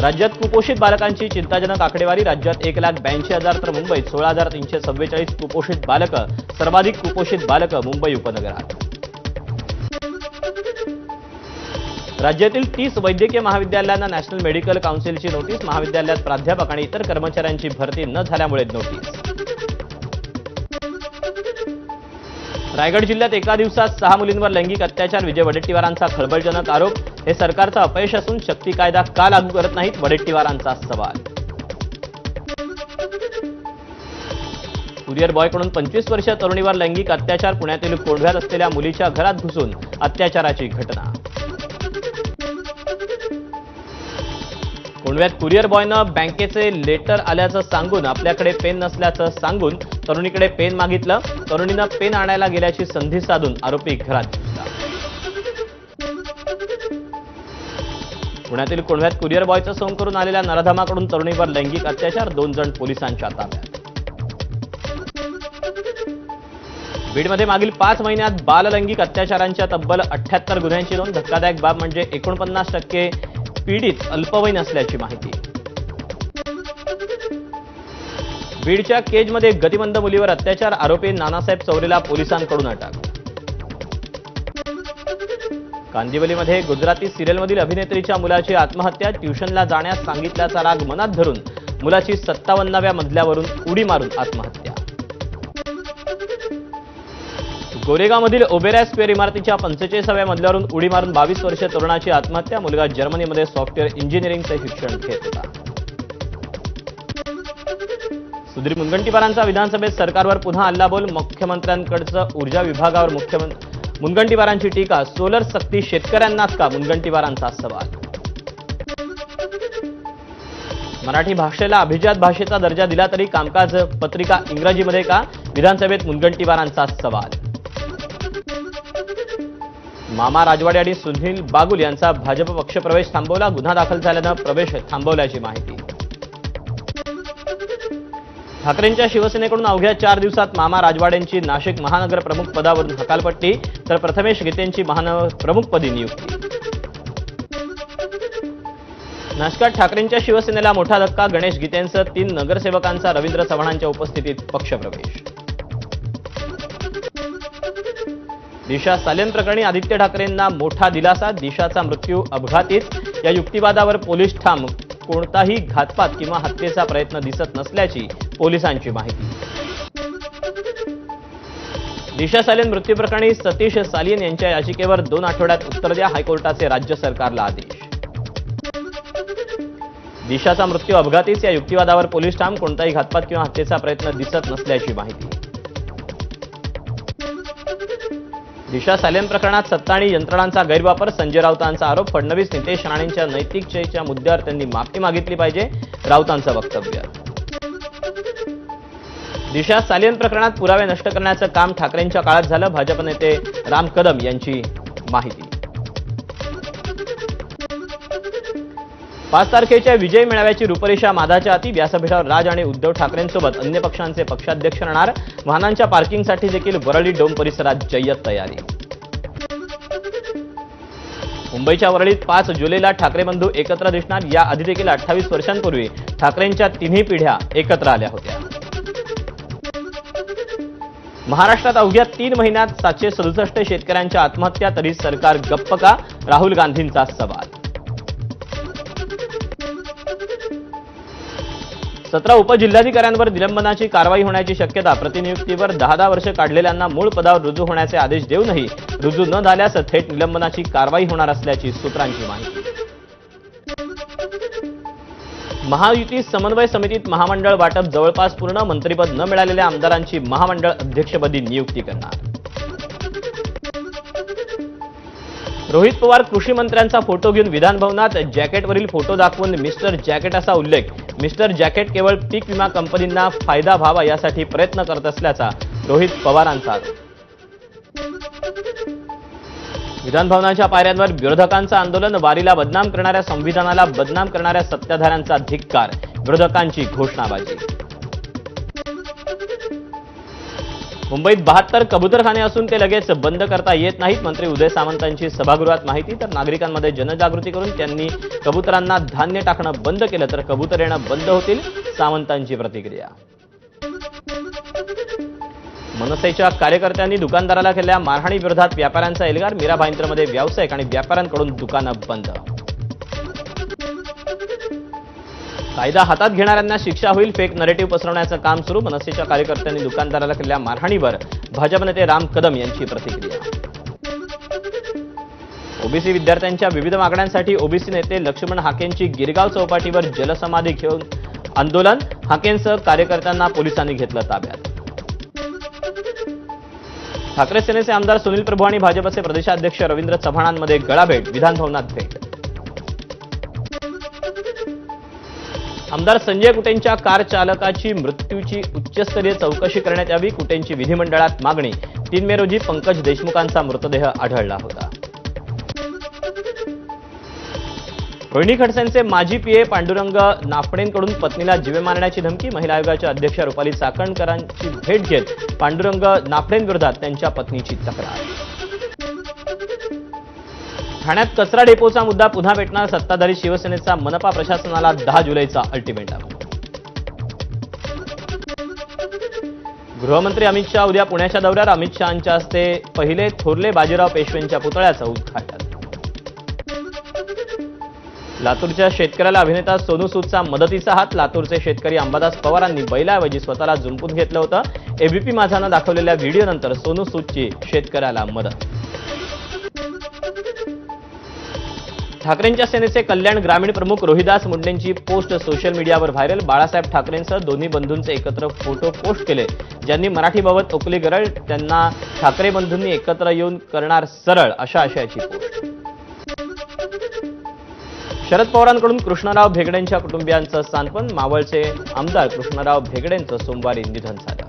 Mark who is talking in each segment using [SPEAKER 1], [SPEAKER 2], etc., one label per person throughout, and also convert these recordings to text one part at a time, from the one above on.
[SPEAKER 1] राज्यात कुपोषित बालकांची चिंताजनक आकडेवारी राज्यात एक लाख ब्याऐंशी हजार तर मुंबईत सोळा हजार तीनशे चव्वेचाळीस कुपोषित बालकं सर्वाधिक कुपोषित बालकं मुंबई उपनगरात. राज्यातील तीस वैद्यकीय महाविद्यालयांना नॅशनल मेडिकल काउन्सिलची नोटीस महाविद्यालयात प्राध्यापक आणि इतर कर्मचाऱ्यांची भरती न झाल्यामुळे नोटीस. रायगड जिल्ह्यात एका दिवसात सहा मुलींवर लैंगिक अत्याचार विजय वडेट्टीवारांचा खळबळजनक आरोप. हे सरकारचं अपयश असून शक्ती कायदा का लागू करत नाहीत? वडेट्टीवारांचा सवाल. कुरिअर बॉयकडून पंचवीस वर्षीय तरुणीवर लैंगिक अत्याचार पुण्यातील कोंढव्यात असलेल्या मुलीच्या घरात घुसून अत्याचाराची घटना. कोंडव्यात कुरिअर बॉयनं बँकेचे लेटर आल्याचं सांगून आपल्याकडे पेन नसल्याचं सांगून तरुणीकडे पेन मागितलं. तरुणीनं पेन आणायला गेल्याची संधी साधून आरोपी घरात पुण्यातील कोंडव्यात कुरिअर बॉयचं सोंग करून आलेल्या नराधमाकडून तरुणीवर लैंगिक अत्याचार दोन जण पोलिसांच्या ताब्यात. बीडमध्ये मागील पाच महिन्यात बाललैंगिक अत्याचारांच्या तब्बल अठ्ठ्याहत्तर गुन्ह्यांची नोंद धक्कादायक बाब म्हणजे एकोणपन्नास टक्के पीडित अल्पवयीन असल्याची माहिती. बीडच्या केजमध्ये गतिमंद मुलीवर अत्याचार आरोपी नानासाहेब चौरेला पोलिसांकडून अटक. कांदिवलीमध्ये गुजराती सिरियलमधील अभिनेत्रीच्या मुलाची आत्महत्या ट्युशनला जाण्यास सांगितल्याचा राग मनात धरून मुलाची सत्तावन्नाव्या मजल्यावरून उडी मारून आत्महत्या. गोरेगावमधील ओबेरा स्क्वेअर इमारतीच्या पंचेचाळीसाव्या मजल्यावरून उडी मारून बावीस वर्षीय तरुणाची आत्महत्या. मुलगा जर्मनीमध्ये सॉफ्टवेअर इंजिनिअरिंगचे शिक्षण घेत होता सुधीर मुनगंटीवारांचा विधानसभेत सरकारवर पुन्हा हल्लाबोल. मुख्यमंत्र्यांकडचं ऊर्जा विभागावर मुख्यमंत्री मुनगंटीवारांची टीका. सोलर सक्ती शेतकऱ्यांनाच का? मुनगंटीवारांचा सवाल. मराठी भाषेला अभिजात भाषेचा दर्जा दिला तरी कामकाज पत्रिका इंग्रजीमध्ये का? विधानसभेत मुनगंटीवारांचा सवाल. मामा राजवाडे आणि सुनील बागुल यांचा भाजप पक्षप्रवेश थांबवला. गुन्हा दाखल झाल्यानं प्रवेश थांबवल्याची माहिती. ठाकरेंच्या शिवसेनेकडून अवघ्या चार दिवसात मामा राजवाडेंची नाशिक महानगर प्रमुख पदावरून हकालपट्टी तर प्रथमेश गीतेंची महानगर प्रमुखपदी नियुक्ती. नाशकात ठाकरेंच्या शिवसेनेला मोठा धक्का गणेश गीतेंसह तीन नगरसेवकांचा रवींद्र चव्हाणांच्या उपस्थितीत पक्षप्रवेश दिशा सालेन प्रकरणी आदित्य ठाकरेंना मोठा दिलासा दिशाचा मृत्यू अपघातीत. या युक्तिवादावर पोलीस ठाम कोणताही घातपात किंवा हत्येचा प्रयत्न दिसत नसल्याची पोलिसांची माहिती. दिशा सालेन मृत्यू प्रकरणी सतीश सालियन यांच्या याचिकेवर दोन आठवड्यात उत्तर द्या हायकोर्टाचे राज्य सरकारला आदेश. दिशाचा मृत्यू अपघातीच या युक्तिवादावर पोलीस ठाम कोणताही घातपात किंवा हत्येचा प्रयत्न दिसत नसल्याची माहिती. दिशा सालेन प्रकरणात सत्ता आणि यंत्रणांचा गैरवापर संजय राऊतांचा आरोप फडणवीस नितेश राणेंच्या नैतिकतेच्या मुद्द्यावर त्यांनी माफी मागितली पाहिजे राऊतांचं वक्तव्य. दिशा सालियन प्रकरणात पुरावे नष्ट करण्याचं काम ठाकरेंच्या काळात झालं भाजप नेते राम कदम यांची माहिती. पाच तारखेच्या विजय मेळाव्याची रूपरेषा मादाच्या अति व्यासपीठावर राज आणि उद्धव ठाकरेंसोबत अन्य पक्षांचे पक्षाध्यक्ष राहणार. वाहनांच्या पार्किंगसाठी देखील वरळी डोम परिसरात जय्यत तयारी. मुंबईच्या वरळीत पाच जुलैला ठाकरे बंधू एकत्र दिसणार. या आधी देखील अठ्ठावीस वर्षांपूर्वी ठाकरेंच्या तिन्ही पिढ्या एकत्र आल्या होत्या. महाराष्ट्रात अवघ्या तीन महिन्यात सातशे सदुसष्ट शेतकऱ्यांच्या आत्महत्या तरी सरकार गप्प का? राहुल गांधींचा सवाल. सतरा उपजिल्हाधिकाऱ्यांवर निलंबनाची कारवाई होण्याची शक्यता प्रतिनियुक्तीवर दहा दहा वर्ष काढलेल्यांना मूळ पदावर रुजू होण्याचे आदेश देऊनही रुजू न झाल्यास थेट निलंबनाची कारवाई होणार असल्याची सूत्रांची माहिती. महायुती समन्वय समितीत महामंडळ वाटप जवळपास पूर्ण मंत्रिपद न मिळालेल्या आमदारांची महामंडळ अध्यक्षपदी नियुक्ती करणार. रोहित पवार कृषी मंत्र्यांचा फोटो घेऊन विधानभवनात जॅकेटवरील फोटो दाखवून मिस्टर जॅकेट असा उल्लेख मिस्टर जॅकेट केवळ पीक विमा कंपनींना फायदा व्हावा यासाठी प्रयत्न करत असल्याचा रोहित पवारांचा विधानभवनाच्या पायऱ्यांवर विरोधकांचं आंदोलन वारीला बदनाम करणाऱ्या संविधानाला बदनाम करणाऱ्या सत्ताधाऱ्यांचा धिक्कार विरोधकांची घोषणाबाजी. मुंबईत बहात्तर कबुतरखाने असून ते लगेच बंद करता येत नाहीत. मंत्री उदय सामंतांची सभागृहात माहिती तर नागरिकांमध्ये जनजागृती करून त्यांनी कबुतरांना धान्य टाकणं बंद केलं तर कबुतर येणं बंद होतील सामंतांची प्रतिक्रिया. मनसेच्या कार्यकर्त्यांनी दुकानदाराला केलेल्या मारहाणी विरोधात व्यापाऱ्यांचा एल्गार मीरा भाईंदरमध्ये व्यावसायिक आणि व्यापाऱ्यांकडून दुकानं बंद कायदा हातात घेणाऱ्यांना शिक्षा होईल फेक नरेटिव्ह पसरवण्याचं काम सुरू मनसेच्या कार्यकर्त्यांनी दुकानदाराला केलेल्या मारहाणीवर भाजप नेते राम कदम यांची प्रतिक्रिया. ओबीसी विद्यार्थ्यांच्या विविध मागण्यांसाठी ओबीसी नेते लक्ष्मण हाकेंची गिरगाव चौपाटीवर जलसमाधी घेऊन आंदोलन हाकेंसह कार्यकर्त्यांना पोलिसांनी घेतलं ताब्यात. ठाकरे सेनेचे आमदार सुनील प्रभू आणि भाजपचे प्रदेशाध्यक्ष रवींद्र चव्हाणांमध्ये गळाभेट विधानभवनात भेट. आमदार संजय कुटेंच्या कार चालकाची मृत्यूची उच्चस्तरीय चौकशी करण्यात यावी कुटेंची विधिमंडळात मागणी. तीन मे रोजी पंकज देशमुखांचा मृतदेह आढळला होता. रोहिणी खडसेंचे माजी पीए पांडुरंग नाफडेंकडून पत्नीला जीवे मारण्याची धमकी महिला आयोगाच्या अध्यक्ष रुपाली चाकणकरांची भेट घेत पांडुरंग नाफडेंविरोधात त्यांच्या पत्नीची तक्रार. ठाण्यात कचरा डेपोचा मुद्दा पुन्हा भेटणार. सत्ताधारी शिवसेनेचा मनपा प्रशासनाला दहा जुलैचा अल्टिमेटम गृहमंत्री अमित शहा उद्या पुण्याच्या दौऱ्यावर. अमित शहांच्या हस्ते पहिले थोरले बाजीराव पेशवेंच्या पुतळ्याचं उद्घाटन. लातूरच्या शेतकऱ्याला अभिनेता सोनू सूदचा मदतीचा हात. लातूरचे शेतकरी अंबादास पवारांनी बैलाऐवजी स्वतःला झुंपून घेतलं होतं. एबीपी माझानं दाखवलेल्या व्हिडिओनंतर सोनू सूदची शेतकऱ्याला मदत. ठाकरेंच्या सेनेचे कल्याण ग्रामीण प्रमुख रोहिदास मुंडेंची पोस्ट सोशल मीडियावर व्हायरल. बाळासाहेब ठाकरेंसह दोन्ही बंधूंचे एकत्र फोटो पोस्ट केले. ज्यांनी मराठीबाबत ओकली गरळ त्यांना ठाकरे बंधूंनी एकत्र येऊन करणार सरळ अशा आशयाची पोस्ट. शरद पवारांकडून कृष्णराव भेगडेंच्या कुटुंबियांचं सांत्वन मावळचे आमदार कृष्णराव भेगडेंचं सोमवारी निधन झालं.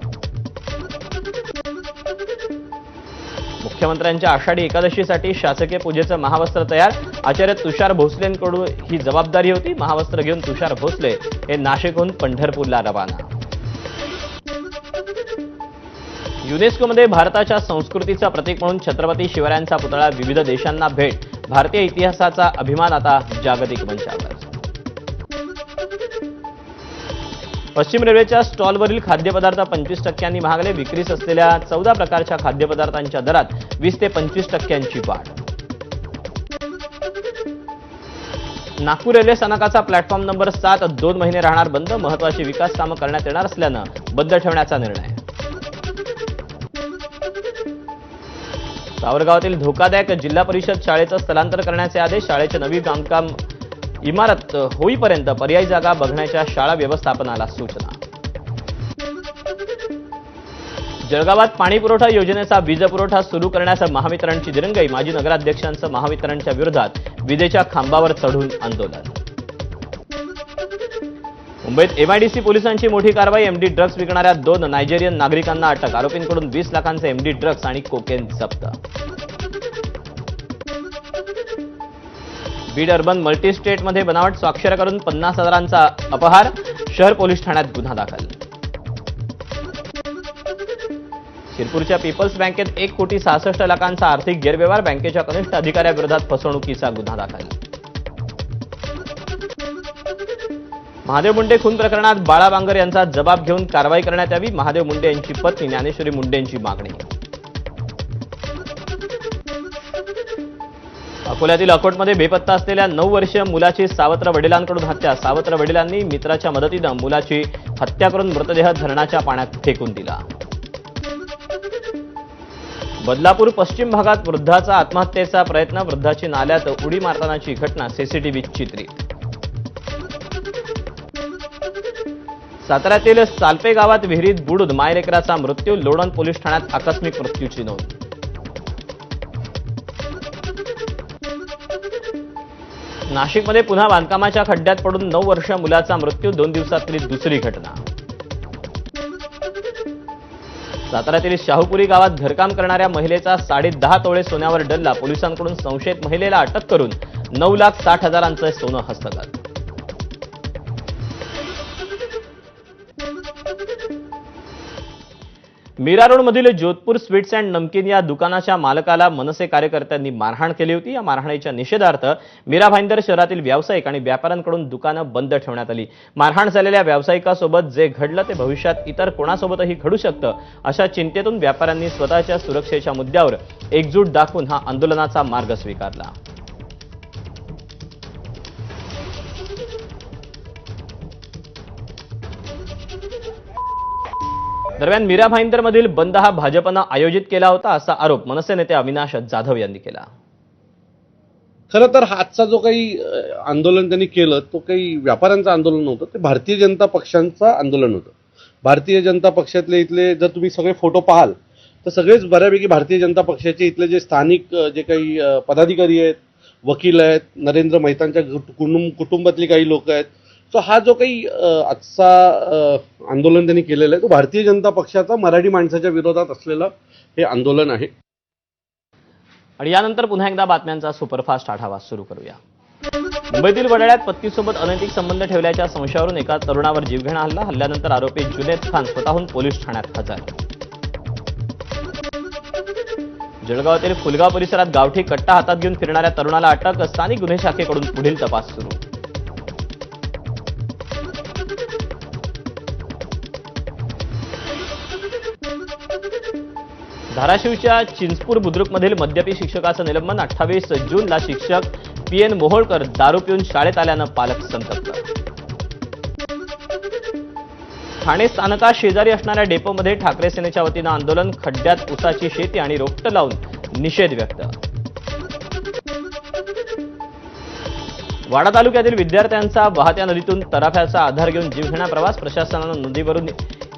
[SPEAKER 1] मुख्यमंत्र्यांच्या आषाढी एकादशीसाठी शासकीय पूजेचं महावस्त्र तयार आचार्य तुषार भोसलेंकडून ही जबाबदारी होती. महावस्त्र घेऊन तुषार भोसले हे नाशिकहून पंढरपूरला रवाना. युनेस्कोमध्ये भारताच्या संस्कृतीचा प्रतीक म्हणून छत्रपती शिवरायांचा पुतळा विविध देशांना भेट भारतीय इतिहासाचा अभिमान आता जागतिक मंचावर. पश्चिम रेल्वेच्या स्टॉलवरील खाद्यपदार्थ पंचवीस टक्क्यांनी महागले विक्रीस असलेल्या चौदा प्रकारच्या खाद्यपदार्थांच्या दरात वीस ते पंचवीस टक्क्यांची वाढ. नागपूर रेल्वे स्थानकाचा प्लॅटफॉर्म नंबर सात दोन महिने राहणार बंद महत्वाची विकास कामं करण्यात येणार असल्यानं बंद ठेवण्याचा निर्णय. सावरगावातील धोकादायक जिल्हा परिषद शाळेचं स्थलांतर करण्याचे आदेश शाळेचे नवी बांधकाम इमारत होईपर्यंत पर्यायी जागा बघण्याच्या शाळा व्यवस्थापनाला सूचना. जळगावात पाणी पुरवठा योजनेचा वीज पुरवठा सुरू करण्याचा महावितरणची दिरंगाई माजी नगराध्यक्षांचं महावितरणच्या विरोधात विजेच्या खांबावर चढून आंदोलन. मुंबईत एमआयडीसी पोलिसांची मोठी कारवाई एमडी ड्रग्ज विकणाऱ्या दोन नायजेरियन नागरिकांना अटक आरोपींकडून वीस लाखांचे एमडी ड्रग्ज आणि कोकेन जप्त. बीड अर्बन मल्टीस्टेटमध्ये बनावट स्वाक्षर करून पन्नास हजारांचा अपहार शहर पोलीस ठाण्यात गुन्हा दाखल. शिरपूरच्या पीपल्स बँकेत एक कोटी सहासष्ट लाखांचा आर्थिक गैरव्यवहार बँकेच्या कनिष्ठ अधिकाऱ्याविरोधात फसवणुकीचा गुन्हा दाखल. महादेव मुंडे खून प्रकरणात बाळा बांगर यांचा जबाब घेऊन कारवाई करण्यात यावी महादेव मुंडे यांची पत्नी ज्ञानेश्वरी मुंडेंची मागणी. अकोल्यातील अकोटमध्ये बेपत्ता असलेल्या नऊ वर्षीय मुलाची सावत्र वडिलांकडून हत्या. सावत्र वडिलांनी मित्राच्या मदतीनं मुलाची हत्या करून मृतदेह धरणाच्या पाण्यात फेकून दिला. बदलापूर पश्चिम भागात वृद्धाचा आत्महत्येचा प्रयत्न वृद्धाची नाल्यात उडी मारतानाची घटना सीसीटीव्हीत चित्रित साताऱ्यातील सालपे गावात विहिरीत बुडून मायलेकराचा मृत्यू लोणंद पोलीस ठाण्यात आकस्मिक मृत्यूची नोंद. नाशिकमध्ये पुन्हा बांधकामाच्या खड्ड्यात पडून नऊ वर्ष मुलाचा मृत्यू दोन दिवसातली दुसरी घटना. साताऱ्यातील शाहूपुरी गावात घरकाम करणाऱ्या महिलेचा साडे दहा तोळे सोन्यावर डल्ला पोलिसांकडून संशयित महिलेला अटक करून नऊ लाख साठ हजारांचं सोनं हस्तगत. मीरा रोडमधील जोधपूर स्वीट्स अँड नमकीन या दुकानाच्या मालकाला मनसे कार्यकर्त्यांनी मारहाण केली होती. या मारहाणीच्या निषेधार्थ मीरा भाईंदर शहरातील व्यावसायिक आणि व्यापाऱ्यांकडून दुकानं बंद ठेवण्यात आली. मारहाण झालेल्या व्यावसायिकासोबत जे घडलं ते भविष्यात इतर कोणासोबतही घडू शकतं अशा चिंतेतून व्यापाऱ्यांनी स्वतःच्या सुरक्षेच्या मुद्द्यावर एकजूट दाखवून हा आंदोलनाचा मार्ग स्वीकारला. दरम्यान मीरा भाईंदरमधील बंद हा भाजपनं आयोजित केला होता असा आरोप मनसे नेते अविनाश जाधव यांनी केला.
[SPEAKER 2] खरं तर आजचा जो काही आंदोलन त्यांनी केलं तो काही व्यापाऱ्यांचं आंदोलन नव्हतं ते भारतीय जनता पक्षांचं आंदोलन होतं. भारतीय जनता पक्षातले इथले जर तुम्ही सगळे फोटो पाहाल तर सगळेच बऱ्यापैकी भारतीय जनता पक्षाचे इथले जे स्थानिक जे काही पदाधिकारी आहेत वकील आहेत नरेंद्र मेहतांच्या कुटुंब कुटुंबातली काही लोक आहेत सो हा जो काही आजचा आंदोलन त्यांनी केलेलं आहे तो भारतीय जनता पक्षाचा मराठी माणसाच्या विरोधात असलेलं हे आंदोलन आहे.
[SPEAKER 1] आणि यानंतर पुन्हा एकदा बातम्यांचा सुपरफास्ट आढावा सुरू करूया. मुंबईतील वडाळ्यात पत्नीसोबत अनैतिक संबंध ठेवल्याच्या संशयावरून एका तरुणावर जीवघेणा हल्ला हल्ल्यानंतर आरोपी जुनेद खान स्वतःहून पोलीस ठाण्यात हजर. जळगावातील फुलगाव परिसरात गावठी कट्टा हातात घेऊन फिरणाऱ्या तरुणाला अटक स्थानिक गुन्हे शाखेकडून पुढील तपास सुरू. धाराशिवच्या चिंचपूर बुद्रुकमधील मद्यपी शिक्षकाचं निलंबन अठ्ठावीस जूनला शिक्षक पी एन मोहोळकर दारू पिऊन शाळेत आल्यानं पालक संतप्त. ठाणे स्थानका शेजारी असणाऱ्या डेपोमध्ये ठाकरे सेनेच्या वतीनं आंदोलन खड्ड्यात उसाची शेती आणि रोपटं लावून निषेध व्यक्त. वाडा तालुक्यातील विद्यार्थ्यांचा वाहत्या नदीतून तराफ्याचा आधार घेऊन जीवघेणा प्रवास प्रशासनानं नदीवरून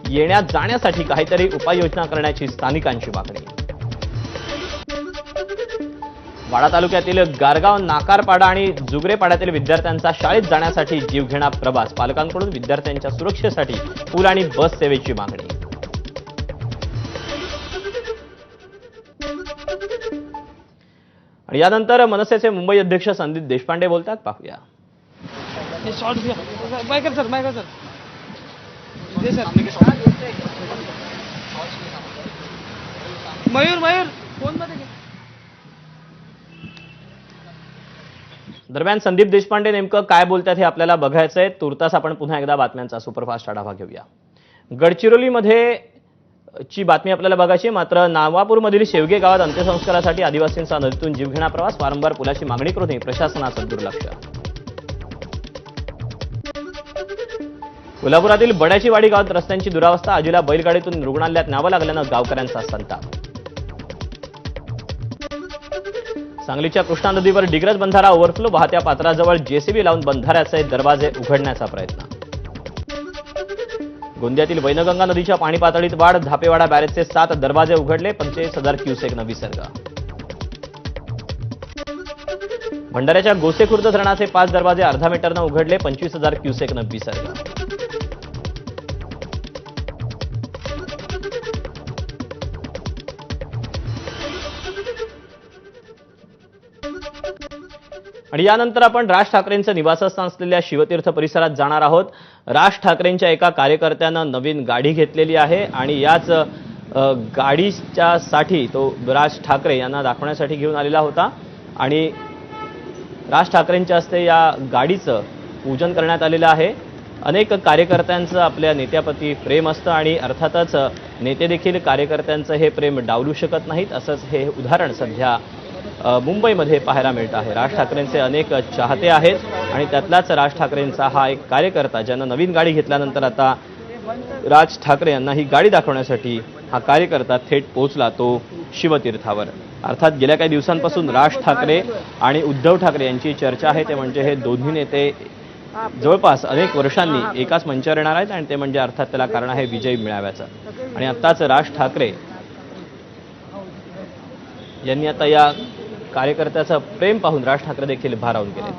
[SPEAKER 1] येण्या जाण्यासाठी काहीतरी उपाययोजना करण्याची स्थानिकांची मागणी. वाडा तालुक्यातील गारगाव नाकारपाडा आणि जुगरेपाड्यातील विद्यार्थ्यांचा शाळेत जाण्यासाठी जीवघेणा प्रवास. पालकांकडून विद्यार्थ्यांच्या सुरक्षेसाठी पूल आणि बस सेवेची मागणी. आणि यानंतर मनसेचे मुंबई अध्यक्ष संदीप देशपांडे बोलतात. पाहूया.
[SPEAKER 3] सर सर दे सर मयूर मयूर. फोनमध्ये घे.
[SPEAKER 1] दरम्यान संदीप देशपांडे नेमकं काय बोलतात हे आपल्याला बघायचं आहे. तुर्तास आपण पुन्हा एकदा बातम्यांचा सुपरफास्ट आढावा घेऊया. गडचिरोलीमध्ये ची बातमी आपल्याला बघायची. मात्र नावापूरमधील शेवगे गावात अंत्यसंस्कारासाठी आदिवासींचा नदीतून जीवघेणा प्रवास. वारंवार पुलाची मागणी करूनही प्रशासनाचं दुर्लक्ष. कोल्हापुरातील बड्याची वाडी गावात रस्त्यांची दुरावस्था. आजीला बैलगाडीतून रुग्णालयात न्यावं लागल्यानं गावकऱ्यांचा संताप. सांगलीच्या कृष्णा नदीवर डिग्रज बंधारा ओव्हरफ्लो वाहत्या पात्राजवळ जेसीबी लावून बंधाऱ्याचे दरवाजे उघडण्याचा प्रयत्न. गोंदियातील वैनगंगा नदीच्या पाणी पातळीत वाढ धापेवाडा बॅरेजचे सात दरवाजे उघडले पंचेचाळीस हजार क्युसेकनं विसर्ग भंडाऱ्याच्या गोसेखुर्द धरणाचे पाच दरवाजे अर्धा मीटरनं उघडले पंचवीस हजार क्युसेकनं विसर्ग आणि यानंतर आपण राज ठाकरेंचं निवासस्थान असलेल्या शिवतीर्थ परिसरात जाणार आहोत. राज ठाकरेंच्या एका कार्यकर्त्यानं नवीन गाडी घेतलेली आहे आणि याच गाडीच्या साठी तो राज ठाकरे यांना दाखवण्यासाठी घेऊन आलेला होता. आणि राज ठाकरेंच्या हस्ते या गाडीचं पूजन करण्यात आलेलं आहे. अनेक कार्यकर्त्यांचं आपल्या नेत्याप्रती प्रेम असतं आणि अर्थातच नेते देखील कार्यकर्त्यांचं हे प्रेम डावलू शकत नाहीत. असंच हे उदाहरण सध्या मुंबईमध्ये पाहायला मिळत आहे. राज ठाकरेंचे अनेक चाहते आहेत आणि त्यातलाच राज ठाकरेंचा हा एक कार्यकर्ता ज्यानं नवीन गाडी घेतल्यानंतर आता राज ठाकरे यांना ही गाडी दाखवण्यासाठी हा कार्यकर्ता थेट पोहोचला तो शिवतीर्थावर. अर्थात गेल्या काही दिवसांपासून राज ठाकरे आणि उद्धव ठाकरे यांची चर्चा आहे. ते म्हणजे हे दोन्ही नेते जवळपास अनेक वर्षांनी एकाच मंचावर येणार आहेत आणि ते म्हणजे अर्थात त्याला कारण आहे विजय मिळाव्याचं. आणि आत्ताच राज ठाकरे यांनी आता या कार्यकर्त्याचं प्रेम पाहून राज ठाकरे देखील भारावून गेले.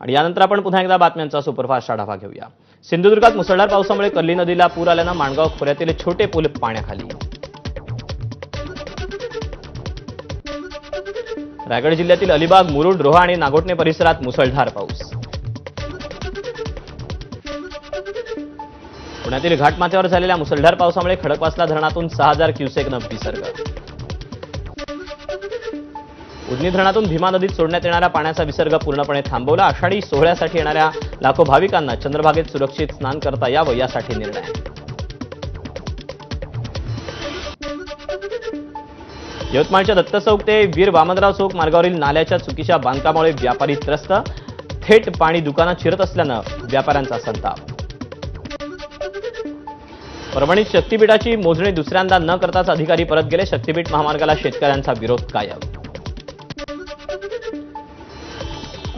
[SPEAKER 1] आणि यानंतर आपण पुन्हा एकदा बातम्यांचा सुपरफास्ट आढावा घेऊया. सिंधुदुर्गात मुसळधार पावसामुळे कल्ली नदीला पूर आल्यानं माणगाव खोऱ्यातील छोटे पूल पाण्याखाली. रायगड जिल्ह्यातील अलिबाग मुरुड रोहा आणि नागोटणे परिसरात मुसळधार पाऊस. पुण्यातील घाटमाथ्यावर झालेल्या मुसळधार पावसामुळे खडकवासला धरणातून सहा हजार क्युसेकनं विसर्ग. उजनी धरणातून भीमा नदीत सोडण्यात येणाऱ्या पाण्याचा विसर्ग पूर्णपणे थांबवला. आषाढी सोहळ्यासाठी येणाऱ्या लाखो भाविकांना चंद्रभागेत सुरक्षित स्नान करता यावं यासाठी निर्णय. यवतमाळच्या दत्त चौक ते वीर वामनराव चौक मार्गावरील नाल्याच्या चुकीच्या बांधकामामुळे व्यापारी त्रस्त. थेट पाणी दुकानात शिरत असल्यानं व्यापाऱ्यांचा संताप. परभणीत शक्तीपीठाची मोजणी दुसऱ्यांदा न करताच अधिकारी परत गेले. शक्तीपीठ महामार्गाला शेतकऱ्यांचा विरोध कायम.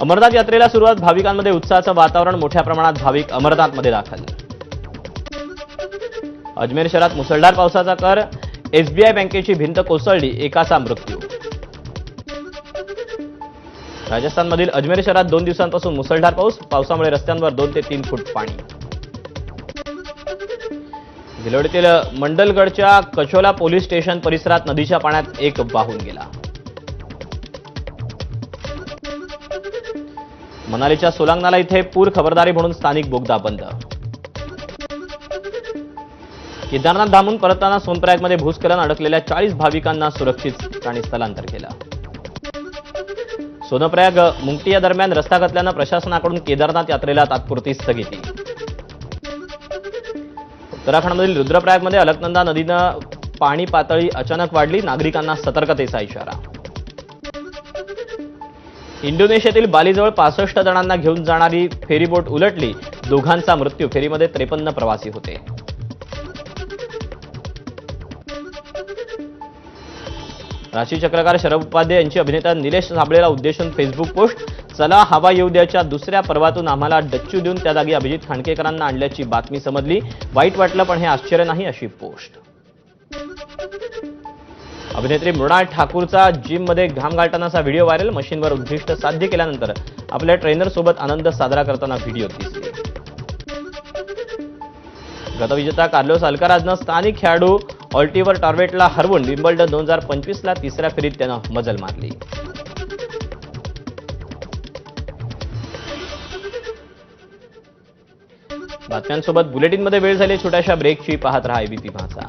[SPEAKER 1] अमरनाथ यात्रेला सुरुवात भाविकांमध्ये उत्साहाचं वातावरण मोठ्या प्रमाणात भाविक अमरनाथमध्ये दाखल. अजमेर शहरात मुसळधार पावसाचा कर एसबीआय बँकेची भिंत कोसळली एकाचा मृत्यू. राजस्थानमधील अजमेर शहरात दोन दिवसांपासून मुसळधार पाऊस पावसामुळे रस्त्यांवर दोन ते तीन फूट पाणी. भिलोडीतील मंडलगडच्या कचोला पोलीस स्टेशन परिसरात नदीच्या पाण्यात एक वाहून गेला. मनालीच्या सोलांगनाला इथे पूर खबरदारी म्हणून स्थानिक बोगदा बंद. केदारनाथ धामून परतताना सोनप्रयागमध्ये भूस्खलन अडकलेल्या चाळीस भाविकांना सुरक्षित ठिकाणी स्थलांतर केलं. सोनप्रयाग मुंगटी या दरम्यान रस्ता घातल्यानं प्रशासनाकडून केदारनाथ यात्रेला तात्पुरती स्थगिती. उत्तराखंडमधील रुद्रप्रयागमध्ये अलकनंदा नदीनं पाणी पातळी अचानक वाढली नागरिकांना सतर्कतेचा इशारा. इंडोनेशियातील बालीजवळ पासष्ट जणांना घेऊन जाणारी फेरीबोट उलटली. दोघांचा मृत्यू. फेरीमध्ये त्रेपन्न प्रवासी होते. राशी चक्रकार शरद उपाध्ये यांची अभिनेता निलेश साबळेला उद्देशून फेसबुक पोस्ट चला हवा येऊ द्याच्या दुसऱ्या पर्वातून आम्हाला डच्चू देऊन त्या जागी अभिजित खांडकेकरांना आणल्याची बातमी समजली. वाईट वाटलं पण हे आश्चर्य नाही अशी पोस्ट. अभिनेत्री मृणाल ठाकूरचा जिममध्ये घाम घालतानाचा व्हिडिओ व्हायरल मशीनवर उद्दिष्ट साध्य केल्यानंतर आपल्या ट्रेनरसोबत आनंद साजरा करताना व्हिडिओ दिसले गतविजेता कार्लोस अल्काराजनं स्थानिक खेळाडू ऑल्टिवर टॉर्वेटला हरवून विम्बल्डन दोन हजार पंचवीसला तिसऱ्या फेरीत त्यानं मजल मारली. बातम्यांसोबत बुलेटिनमध्ये वेळ झाली. छोट्याशा ब्रेकची पाहत रहा एबीपी भाषा